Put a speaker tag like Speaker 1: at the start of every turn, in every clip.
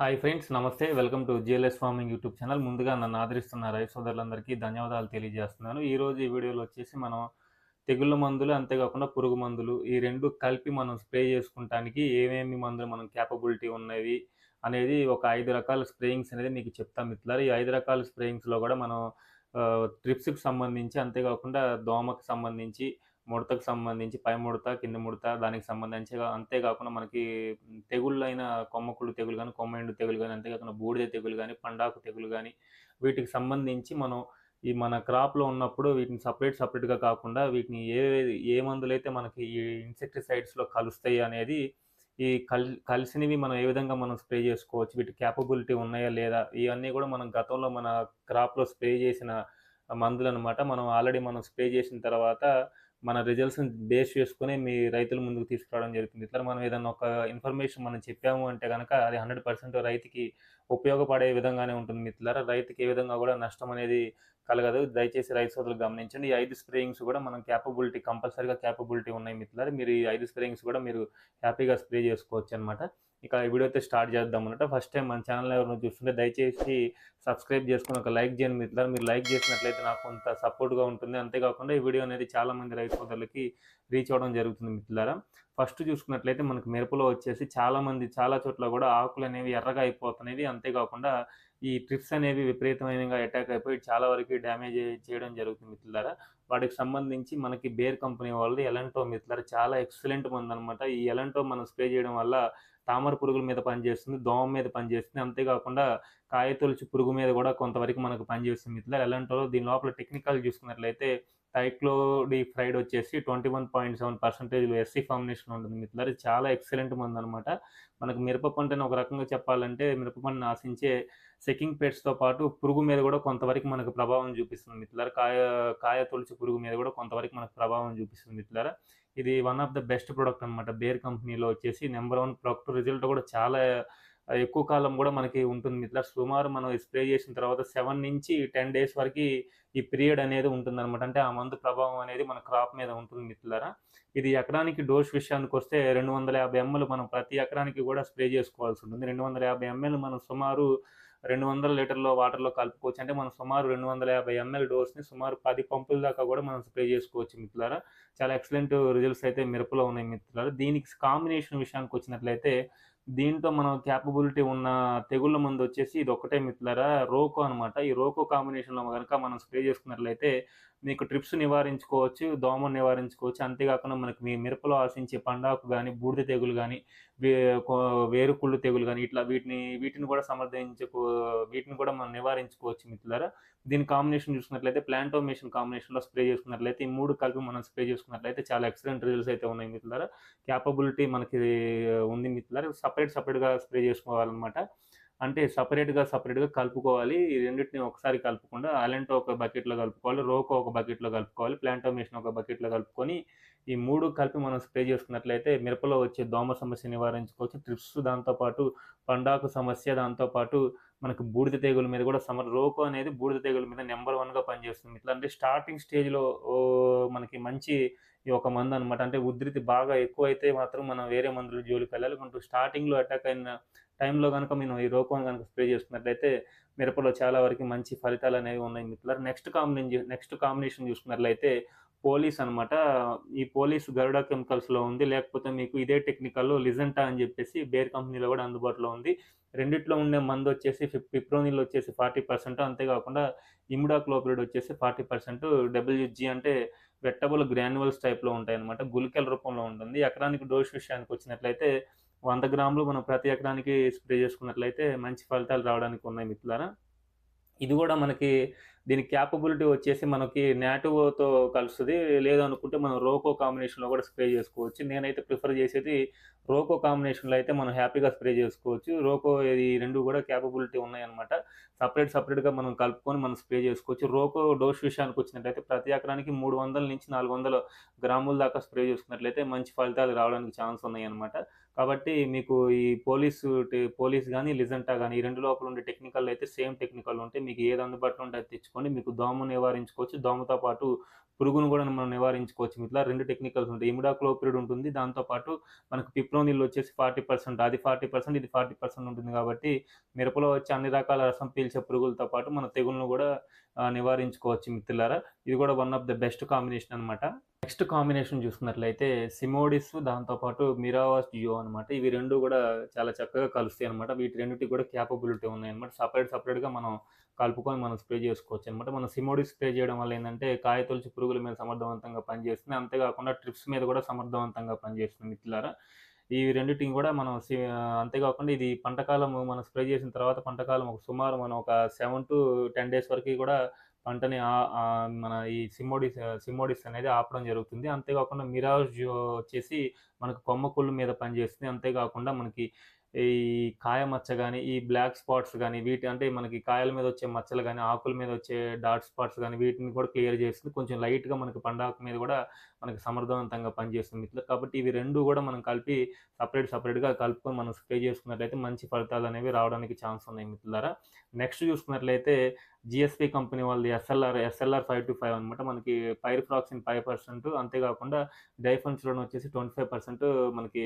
Speaker 1: Hi friends నమస్తే. Welcome to GLS farming YouTube channel. ముందుగా నన్ను ఆదరిస్తున్న రైతు సోదరులందరికీ ధన్యవాదాలు తెలియజేస్తున్నాను. ఈరోజు ఈ వీడియోలో వచ్చేసి మనం తెగుళ్ళ మందులు అంతేకాకుండా పురుగు మందులు ఈ రెండు కలిపి మనం స్ప్రే చేసుకుంటానికి ఏమేమి మందులు మనం క్యాపబిలిటీ ఉన్నవి అనేది ఒక ఐదు రకాల స్ప్రేయింగ్స్ అనేది మీకు చెప్తాం మిత్రులారు. ఈ ఐదు రకాల స్ప్రేయింగ్స్లో కూడా మనం ట్రిప్స్కి సంబంధించి అంతేకాకుండా దోమకు సంబంధించి ముడతకు సంబంధించి పై ముడత కింద ముడత దానికి సంబంధించి అంతేకాకుండా మనకి తెగుళ్ళైన కొమ్మకుళ్ళు తెగులు కానీ కొమ్మెండు తెగులు కానీ అంతేకాకుండా బూడిద తెగులు కానీ పండాకు తెగులు కానీ వీటికి సంబంధించి మనం ఈ మన క్రాప్లో ఉన్నప్పుడు వీటిని సపరేట్ సపరేట్గా కాకుండా వీటిని ఏ ఏ మందులైతే మనకి ఈ ఇన్సెక్టిసైడ్స్లో కలుస్తాయి అనేది ఈ కల్ కలిసినవి మనం ఏ విధంగా మనం స్ప్రే చేసుకోవచ్చు వీటి క్యాపబిలిటీ ఉన్నాయా లేదా ఇవన్నీ కూడా మనం గతంలో మన క్రాప్లో స్ప్రే చేసిన మందులు అనమాట మనం ఆల్రెడీ మనం స్ప్రే చేసిన తర్వాత మన రిజల్ట్స్ని బేస్ చేసుకుని మీ రైతుల ముందుకు తీసుకురావడం జరుగుతుంది. ఇట్లా మనం ఏదైనా ఒక ఇన్ఫర్మేషన్ మనం చెప్పాము అంటే కనుక అది హండ్రెడ్ పర్సెంట్ రైతుకి ఉపయోగపడే విధంగానే ఉంటుంది మిత్రులారా. రైతుకి ఏ విధంగా కూడా నష్టం అనేది కలగదు. దయచేసి రైతు సోదరులు గమనించండి. ఈ ఐదు స్ప్రేయింగ్స్ కూడా మనం క్యాపబిలిటీ కంపల్సరీగా క్యాపబిలిటీ ఉన్నాయి మిత్రులారా. మీరు ఈ ఐదు స్ప్రేయింగ్స్ కూడా మీరు హ్యాపీగా స్ప్రే చేసుకోవచ్చు అనమాట ఇక ఈ వీడియో అయితే స్టార్ట్ చేద్దాం అనమాట ఫస్ట్ టైం మన ఛానల్ ఎవరైనా చూస్తుంటే దయచేసి సబ్స్క్రైబ్ చేసుకుని ఒక లైక్ చేయండి మిత్రులు మీరు లైక్ చేసినట్లయితే నాకు కొంత సపోర్ట్గా ఉంటుంది. అంతేకాకుండా ఈ వీడియో అనేది చాలామంది రైతు సోదరులకి రీచ్ అవ్వడం జరుగుతుంది మిత్రులారా. ఫస్ట్ చూసుకున్నట్లయితే మనకు మిరపలో వచ్చేసి చాలామంది చాలా చోట్ల కూడా ఆకులు అనేవి ఎర్రగా అయిపోతున్నాయి. అంతేకాకుండా ఈ ట్రిప్స్ అనేవి విపరీతమైన అటాక్ అయిపోయి చాలా వరకు డ్యామేజ్ చేయడం జరుగుతుంది మిత్రులారా. వాటికి సంబంధించి మనకి బేర్ కంపెనీ వాళ్ళది ఎలంటో మిత్రులారా. చాలా ఎక్సలెంట్ మంది అనమాట ఈ ఎలంటో మనం స్ప్రే చేయడం వల్ల తామర పురుగుల మీద పనిచేస్తుంది దోమ మీద పనిచేస్తుంది. అంతేకాకుండా కాయ తొలిచి పురుగు మీద కూడా కొంతవరకు మనకు పనిచేస్తుంది మిత్రులారా. ఎలాంటి దీని లోపల టెక్నికల్ చూసుకున్నట్లయితే టైక్లోడి ఫ్రైడ్ వచ్చేసి twenty one point seven percentage SC formulation ఉంటుంది మిత్రులారు. చాలా ఎక్సలెంట్ మంది అనమాట మనకు మిరప పంటని ఒక రకంగా చెప్పాలంటే మిరప పంటను ఆశించే సెకింగ్ పెట్స్తో పాటు పురుగు మీద కూడా కొంతవరకు మనకు ప్రభావం చూపిస్తుంది మిత్రులారు. కాయ కాయ తొలిచి పురుగు మీద కూడా కొంతవరకు మనకు ప్రభావం చూపిస్తుంది మిత్రులారా. ఇది one of the best product అనమాట బేర్ కంపెనీలో వచ్చేసి నెంబర్ వన్ ప్రోడక్ట్ రిజల్ట్ కూడా చాలా ఎక్కువ కాలం కూడా మనకి ఉంటుంది. ఇట్లా సుమారు మనం స్ప్రే చేసిన తర్వాత సెవెన్ నుంచి టెన్ డేస్ వరకు ఈ పీరియడ్ అనేది ఉంటుంది అనమాట అంటే ఆ మందు ప్రభావం అనేది మన క్రాప్ మీద ఉంటుంది మిత్రులారా. ఇది ఎకరానికి డోస్ విషయానికి వస్తే రెండు వందల యాభై ఎంఎల్ మనం ప్రతి ఎకరానికి కూడా స్ప్రే చేసుకోవాల్సి ఉంటుంది. రెండు వందల యాభై ఎంఎల్ మనం సుమారు రెండు వందల లీటర్లో వాటర్లో కలుపుకోవచ్చు. అంటే మనం సుమారు రెండు వందల యాభై ఎంఎల్ డోస్ని సుమారు పది పంపుల దాకా కూడా మనం స్ప్రే చేసుకోవచ్చు మిత్రులారా. చాలా ఎక్సలెంట్ రిజల్ట్స్ అయితే మిరపలో ఉన్నాయి మిత్రులారా. దీనికి కాంబినేషన్ విషయానికి వచ్చినట్లయితే దీంతో మనం క్యాపబిలిటీ ఉన్న తెగుళ్ళ మందు వచ్చేసి ఇది ఒక్కటే మిత్రులారా రోకో అనమాట ఈ రోకో కాంబినేషన్లో కనుక మనం స్ప్రే చేసుకున్నట్లయితే మీకు ట్రిప్స్ నివారించుకోవచ్చు దోమను నివారించుకోవచ్చు. అంతేకాకుండా మనకి మీ మిరపలో ఆశించే పండాకు కానీ బూడిద తెగులు కానీ వేరుకుళ్ళు తెగులు కానీ ఇట్లా వీటిని వీటిని కూడా సమర్థించుకో వీటిని కూడా మనం నివారించుకోవచ్చు మిత్రులారా. దీని కాంబినేషన్ చూసుకున్నట్లయితే ప్లాంటోమేషన్ కాంబినేషన్లో స్ప్రే చేసుకున్నట్లయితే ఈ మూడు కలిపి మనం స్ప్రే చేసుకున్నట్లయితే చాలా ఎక్సలెంట్ రిజల్ట్స్ అయితే ఉన్నాయి మిత్రులారా. క్యాపబిలిటీ మనకి ఉంది మిత్రులారా. సపరేట్ సపరేట్గా స్ప్రే చేసుకోవాలన్నమాట. అంటే సపరేట్గా సపరేట్గా కలుపుకోవాలి. ఈ రెండింటిని ఒకసారి కలుపుకుండా అలెంటో ఒక బకెట్లో కలుపుకోవాలి రోకో ఒక బకెట్లో కలుపుకోవాలి ప్లాంటో మిషన్ ఒక బకెట్లో కలుపుకొని ఈ మూడు కలిపి మనం స్ప్రే చేసుకున్నట్లయితే మిరపలో వచ్చే దోమ సమస్య నివారించుకోవచ్చు. ట్రిప్స్ దాంతోపాటు పండాకు సమస్య దాంతోపాటు మనకు బూడిద తెగుల మీద కూడా సమర్ రోకో అనేది బూడిద తెగుల మీద నెంబర్ వన్గా పనిచేస్తుంది. ఇట్లా అంటే స్టార్టింగ్ స్టేజ్లో మనకి మంచి ఈ ఒక మందు అనమాట అంటే ఉధృతి బాగా ఎక్కువ అయితే మాత్రం మనం వేరే మందులు జోలికి వెళ్ళాలి కొంటూ స్టార్టింగ్లో అటాక్ అయిన టైంలో కనుక మేము ఈ రోకోన్ కనుక స్ప్రే చేసుకున్నట్లయితే మిరపలో చాలా వరకు మంచి ఫలితాలు అనేవి ఉన్నాయి మిత్రులారు. నెక్స్ట్ కాంబినేషన్ నెక్స్ట్ కాంబినేషన్ చూసుకున్నట్లయితే పోలీస్ అనమాట ఈ పోలీస్ గరుడా కెమికల్స్లో ఉంది. లేకపోతే మీకు ఇదే టెక్నికల్లో లిజెంటా అని చెప్పేసి బేర్ కంపెనీలో కూడా అందుబాటులో ఉంది. రెండిట్లో ఉండే మందు వచ్చేసి పిప్రోనిల్ వచ్చేసి ఫార్టీ పర్సెంట్. అంతేకాకుండా ఇమిడాక్లోపిడ్ వచ్చేసి ఫార్టీ పర్సెంట్. డబ్ల్యూజీ అంటే వెట్టబుల్ గ్రాన్యువల్స్ టైప్లో ఉంటాయి అనమాట గుళికల రూపంలో ఉంటుంది. ఎకరానికి డోస్ విషయానికి వచ్చినట్లయితే వంద గ్రాములు మనం ప్రతి ఎకరానికి స్ప్రే చేసుకున్నట్లయితే మంచి ఫలితాలు రావడానికి ఉన్నాయి మిత్రులారా. ఇది కూడా మనకి దీని క్యాపబిలిటీ వచ్చేసి మనకి నాటోతో కలుస్తుంది. లేదనుకుంటే మనం రోకో కాంబినేషన్లో కూడా స్ప్రే చేసుకోవచ్చు. నేనైతే ప్రిఫర్ చేసేది రోకో కాంబినేషన్లో అయితే మనం హ్యాపీగా స్ప్రే చేసుకోవచ్చు. రోకో ఇది రెండు కూడా క్యాపబిలిటీ ఉన్నాయన్నమాట. సపరేట్ సపరేట్గా మనం కలుపుకొని మనం స్ప్రే చేసుకోవచ్చు. రోకో డోస్ విషయానికి వచ్చినట్లయితే ప్రతి ఎకరానికి మూడు వందల నుంచి నాలుగు వందల గ్రాముల దాకా స్ప్రే చేసుకున్నట్లయితే మంచి ఫలితాలు రావడానికి ఛాన్స్ ఉన్నాయన్నమాట. కాబట్టి మీకు ఈ పోలీసు పోలీస్ కానీ లిజెంటా కానీ ఈ రెండు లోపల ఉండే టెక్నికల్ అయితే సేమ్ టెక్నికల్ ఉంటే మీకు ఏది అందుబాటులో ఉంటే అది తెచ్చుకోండి. మీకు దోమను నివారించుకోవచ్చు. దోమతో పాటు పురుగును కూడా మనం నివారించుకోవచ్చు. ఇట్లా రెండు టెక్నికల్స్ ఉంటాయి. ఇమిడాక్లోపిరిడ్ ఉంటుంది. దాంతో పాటు మనకు పిప్రోనిల్ వచ్చేసి 40% అది 40% ఇది 40% ఉంటుంది కాబట్టి మిరపలో వచ్చే అన్ని రకాల రసం పీల్చే పురుగులతో పాటు మన తెగులను కూడా నివారించుకోవచ్చు మిత్రులారా. ఇది కూడా one of the best combination అనమాట. నెక్స్ట్ కాంబినేషన్ చూసుకున్నట్లయితే సిమోడిస్ దాంతో పాటు మిరావాస్ జియో అనమాట. ఇవి రెండు కూడా చాలా చక్కగా కలుస్తాయి అనమాట వీటి రెండింటికి కూడా క్యాపబిలిటీ ఉన్నాయి అనమాట సపరేట్ సపరేట్గా మనం కలుపుకొని మనం స్ప్రే చేసుకోవచ్చు అనమాట మనం సిమోడిస్ స్ప్రే చేయడం వల్ల ఏంటంటే కాయ తొలిచి పురుగుల మీద సమర్థవంతంగా పనిచేస్తుంది. అంతేకాకుండా ట్రిప్స్ మీద కూడా సమర్థవంతంగా పనిచేస్తుంది మిత్రులారా. ఈ రెండిటిని కూడా మనం సి అంతేకాకుండా ఇది పంటకాలము మనం స్ప్రే చేసిన తర్వాత పంటకాలం ఒక సుమారు మనం ఒక 7-10 డేస్ వరకు కూడా పంటని మన ఈ సిమ్మోడిస్ సిమ్మోడిస్ అనేది ఆపడం జరుగుతుంది. అంతేకాకుండా మిరాజ్ వచ్చేసి మనకు కొమ్మకుళ్ళు మీద పనిచేస్తుంది. అంతేకాకుండా మనకి ఈ కాయ మచ్చ కానీ ఈ బ్లాక్ స్పాట్స్ కానీ వీటి అంటే మనకి కాయల మీద వచ్చే మచ్చలు కానీ ఆకుల మీద వచ్చే డార్క్ స్పాట్స్ కానీ వీటిని కూడా క్లియర్ చేస్తుంది. కొంచెం లైట్‌గా మనకి పండాకు మీద కూడా మనకి సమర్థవంతంగా పనిచేస్తుంది ఇట్లా కాబట్టి ఇవి రెండు కూడా మనం కలిపి సపరేట్ సపరేట్గా కలుపుకొని మనం స్ప్రే చేసుకున్నట్లయితే మంచి ఫలితాలు అనేవి రావడానికి ఛాన్స్ ఉన్నాయి మిత్రులారా. నెక్స్ట్ చూసుకున్నట్లయితే జిఎస్పి కంపెనీ వాళ్ళది ఎస్ఎల్ఆర్ ఎస్ఎల్ఆర్ 525 అనమాట. మనకి పైరిఫ్రాక్సిన్ ఫైవ్ పర్సెంట్ అంతేకాకుండా డైఫెన్థ్రిన్ వచ్చేసి 25% మనకి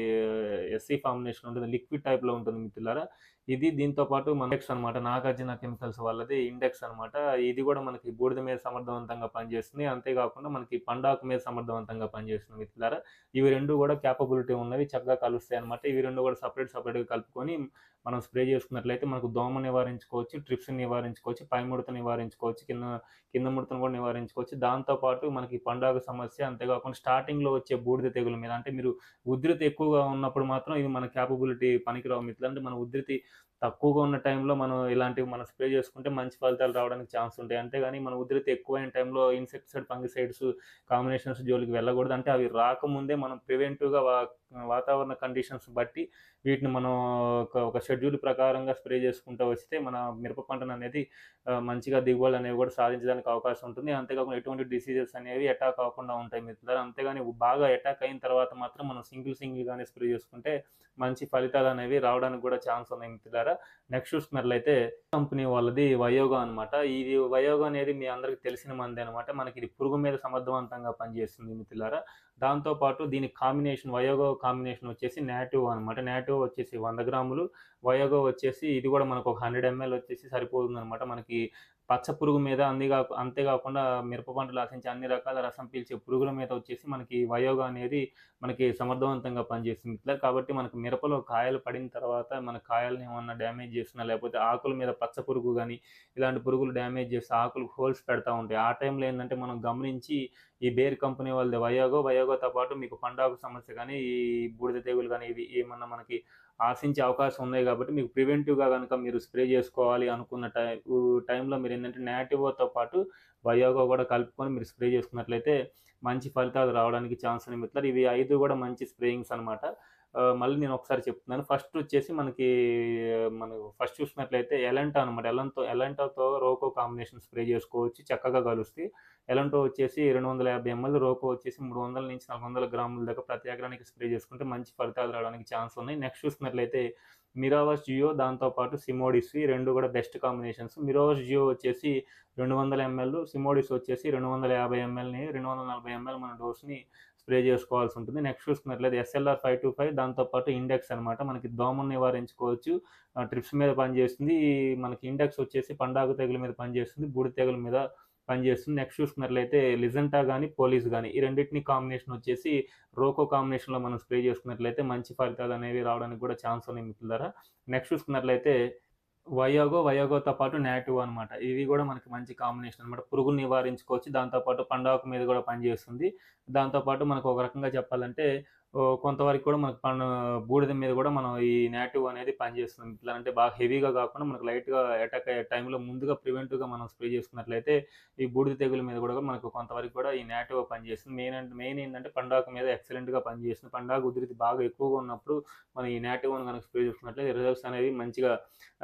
Speaker 1: ఎస్సీ ఫార్ములేషన్ ఉంటుంది. లిక్విడ్ టైప్‌లో ఉంటుంది మిత్రులారా. ఇది దీంతో పాటు మన అనమాట. నాగార్జున కెమికల్స్ వాళ్ళది ఇండెక్స్ అనమాట. ఇది కూడా మనకి బూడిద మీద సమర్థవంతంగా పనిచేస్తుంది. అంతేకాకుండా మనకి పండాకు మీద సమర్థవంతంగా పనిచేస్తుంది మిత్రులారా. ఇవి రెండు కూడా క్యాపబిలిటీ ఉన్నవి. చక్కగా కలుస్తాయన్నమాట. ఇవి రెండు కూడా సపరేట్ సపరేట్గా కలుపుకొని మనం స్ప్రే చేసుకున్నట్లయితే మనకు దోమ నివారించుకోవచ్చు. ట్రిప్స్‌ని నివారించుకోవచ్చు. పై ముడత నివారించుకోవచ్చు. కింద కింద ముడతను కూడా నివారించుకోవచ్చు. దాంతో పాటు మనకి పండుగ సమస్య అంతేకాకుండా స్టార్టింగ్‌లో వచ్చే బూడిద తెగులు మీద అంటే మీరు ఉధృతి ఎక్కువగా ఉన్నప్పుడు మాత్రం ఇది మన క్యాపబిలిటీ పనికిరావు మిత్రులు. అంటే మన ఉధృతి తక్కువగా ఉన్న టైంలో మనం ఇలాంటివి మనం స్ప్రే చేసుకుంటే మంచి ఫలితాలు రావడానికి ఛాన్స్ ఉంటాయి. అంతేగాని మన ఉధృతి ఎక్కువైన టైంలో ఇన్సెక్టిసైడ్, ఫంగిసైడ్స్ కాంబినేషన్స్ జోలికి వెళ్ళకూడదు. అంటే అవి రాకముందే మనం ప్రివెంటివ్‌గా వా వాతావరణ కండిషన్స్ బట్టి వీటిని మనం ఒక ఒక షెడ్యూల్ ప్రకారంగా స్ప్రే చేసుకుంటూ వస్తే మన మిరప పంటను అనేది మంచిగా దిగుబడులు అనేవి కూడా సాధించడానికి అవకాశం ఉంటుంది. అంతేకాకుండా ఎటువంటి డిసీజెస్ అనేవి అటాక్ అవ్వకుండా ఉంటాయి మిత్రులు అంతేగాని బాగా అటాక్ అయిన తర్వాత మాత్రం మనం సింగిల్ సింగిల్‌గానే స్ప్రే చేసుకుంటే మంచి ఫలితాలు అనేవి రావడానికి కూడా ఛాన్స్ ఉన్నాయి మిత్రులారా. నెక్స్ట్ చూసుకున్నట్లయితే కంపెనీ వాళ్ళది వయోగా అనమాట. ఇది వయోగా అనేది మీ అందరికి తెలిసిన మందే అనమాట. మనకి ఇది పురుగు మీద సమర్థవంతంగా పనిచేస్తుంది మిత్రులారా. దాంతో పాటు దీని కాంబినేషన్ వయోగా కాంబినేషన్ వచ్చేసి నాటివ్ అనమాట. నాటివ్ వచ్చేసి వంద గ్రాములు. వయోగా వచ్చేసి ఇది కూడా మనకు ఒక 100 ఎంఎల్ వచ్చేసి సరిపోతుందనమాట. మనకి పచ్చ పురుగు మీద అందిగా అంతేకాకుండా మిరప పంటలు ఆశించే అన్ని రకాల రసం పీల్చే పురుగుల మీద వచ్చేసి మనకి వయోగా అనేది మనకి సమర్థవంతంగా పనిచేస్తుంది ఇట్లా కాబట్టి మనకు మిరపలో కాయలు పడిన తర్వాత మన కాయలను ఏమన్నా డ్యామేజ్ చేసినా లేకపోతే ఆకుల మీద పచ్చ పురుగు కానీ ఇలాంటి పురుగులు డ్యామేజ్ చేస్తే ఆకులు హోల్స్ పెడతా ఉంటాయి. ఆ టైంలో ఏంటంటే మనం గమనించి ఈ బేర్ కంపెనీ వాళ్ళది వయోగో, వయోగోతో పాటు మీకు పండాకు సమస్య కానీ ఈ బూడిద తెగులు కానీ ఇవి ఏమన్నా మనకి ఆశించే అవకాశం ఉన్నాయి కాబట్టి మీకు ప్రివెంటివ్‌గా కనుక మీరు స్ప్రే చేసుకోవాలి అనుకున్న టై టైంలో మీరు ఏంటంటే నేటివోతో పాటు వయోగా కూడా కలుపుకొని మీరు స్ప్రే చేసుకున్నట్లయితే మంచి ఫలితాలు రావడానికి ఛాన్స్ అని మిత్రులు ఇవి ఐదు కూడా మంచి స్ప్రేయింగ్స్ అనమాట. మళ్ళీ నేను ఒకసారి చెప్తున్నాను. ఫస్ట్ వచ్చేసి మనకి మనం ఫస్ట్ చూసినట్లయితే ఎలంటా అనమాట. ఎలంటో ఎలంటాతో రోకో కాంబినేషన్ స్ప్రే చేసుకోవచ్చు. చక్కగా కలుస్తాయి. ఎలంటో వచ్చేసి 250 ఎంఎల్, రోకో వచ్చేసి 300-400 గ్రాముల దాకా ప్రతి ఎకరానికి స్ప్రే చేసుకుంటే మంచి ఫలితాలు రావడానికి ఛాన్స్ ఉన్నాయి. నెక్స్ట్ చూసుకున్నట్లయితే మిరావాస్ జియో దాంతోపాటు సిమోడిస్ ఈ 2 కూడా బెస్ట్ కాంబినేషన్స్. మిరావాస్ జియో వచ్చేసి 200 ఎంఎల్, సిమోడిస్ వచ్చేసి 250 ఎంఎల్‌ని 240 ఎంఎల్ మన డోస్‌ని స్ప్రే చేసుకోవాల్సి ఉంటుంది. నెక్స్ట్ చూసుకున్నట్లయితే ఎస్ఎల్ఆర్ ఫైవ్ టూ ఫైవ్ దాంతోపాటు ఇండెక్స్ అనమాట. మనకి దోమను నివారించుకోవచ్చు. ట్రిప్స్ మీద పనిచేస్తుంది. మనకి ఇండెక్స్ వచ్చేసి పండాగు తెగులు మీద పనిచేస్తుంది. బూడి తెగుల మీద పనిచేస్తుంది. నెక్స్ట్ చూసుకున్నట్లయితే లిజెంటా కానీ పోలీస్ కానీ ఈ రెండింటిని కాంబినేషన్ వచ్చేసి రోకో కాంబినేషన్‌లో మనం స్ప్రే చేసుకున్నట్లయితే మంచి ఫలితాలు అనేవి రావడానికి కూడా ఛాన్స్ ఉన్నాయి ద్వారా నెక్స్ట్ చూసుకున్నట్లయితే వయోగో, వయోగోతో పాటు నాటివ్ అనమాట. ఇవి కూడా మనకి మంచి కాంబినేషన్ అనమాట. పురుగులు నివారించుకోవచ్చు. దాంతోపాటు పండాకు మీద కూడా పనిచేస్తుంది. దాంతోపాటు మనకు ఒక రకంగా చెప్పాలంటే కొంతవరకు కూడా మనకు పన్ బూడిద మీద కూడా మనం ఈ నాటివ్ అనేది పనిచేస్తుంది ఇట్లా అంటే బాగా హెవీగా కాకుండా మనకు లైట్‌గా అటాక్ అయ్యే టైంలో ముందుగా ప్రివెంటివ్‌గా మనం స్ప్రే చేసుకున్నట్లయితే ఈ బూడిద తెగులు మీద కూడా మనకు కొంతవరకు కూడా ఈ నాటివ్ పనిచేస్తుంది. మెయిన్ అంటే మెయిన్ ఏంటంటే పండాకు మీద ఎక్సలెంట్‌గా పనిచేస్తుంది. పండాకు ఉధృతి బాగా ఎక్కువగా ఉన్నప్పుడు మనం ఈ నాటివ్‌ని కనుక స్ప్రే చేసుకున్నట్లయితే రిజల్ట్స్ అనేవి మంచిగా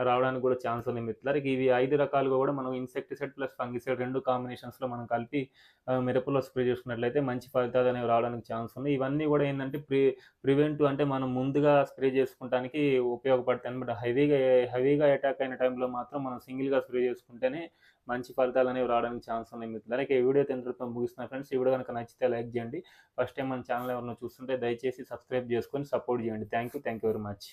Speaker 1: రావడానికి కూడా ఛాన్స్ ఉంది మిత్రులకి ఇవి ఐదు రకాలుగా కూడా మనం ఇన్సెక్టిసైడ్ ప్లస్ ఫంగిసైడ్ రెండు కాంబినేషన్స్‌లో మనం కలిపి మిరపలో స్ప్రే చేసుకున్నట్లయితే మంచి ఫలితాలు అనేవి రావడానికి ఛాన్స్ ఉన్నాయి. ఇవన్నీ కూడా ఏంటంటే ఏంటంటే ప్రి ప్రివెంట్ అంటే మనం ముందుగా స్ప్రే చేసుకుంటానికి ఉపయోగపడతాయి అనమాట హెవీగా హెవీగా అటాక్ అయిన టైంలో మాత్రం మనం సింగిల్గా స్ప్రే చేసుకుంటేనే మంచి ఫలితాలు అనేవి రావడానికి ఛాన్స్ ఉన్నాయి మిత్రులారా. ఈ వీడియో ఇంతటితో ముగిస్తున్న ఫ్రెండ్స్. ఈ వీడియో కనుక నచ్చితే లైక్ చేయండి. ఫస్ట్ టైం మన ఛానల్ ఎవరైనా చూస్తుంటే దయచేసి సబ్స్క్రైబ్ చేసుకొని సపోర్ట్ చేయండి. Thank you thank you very much.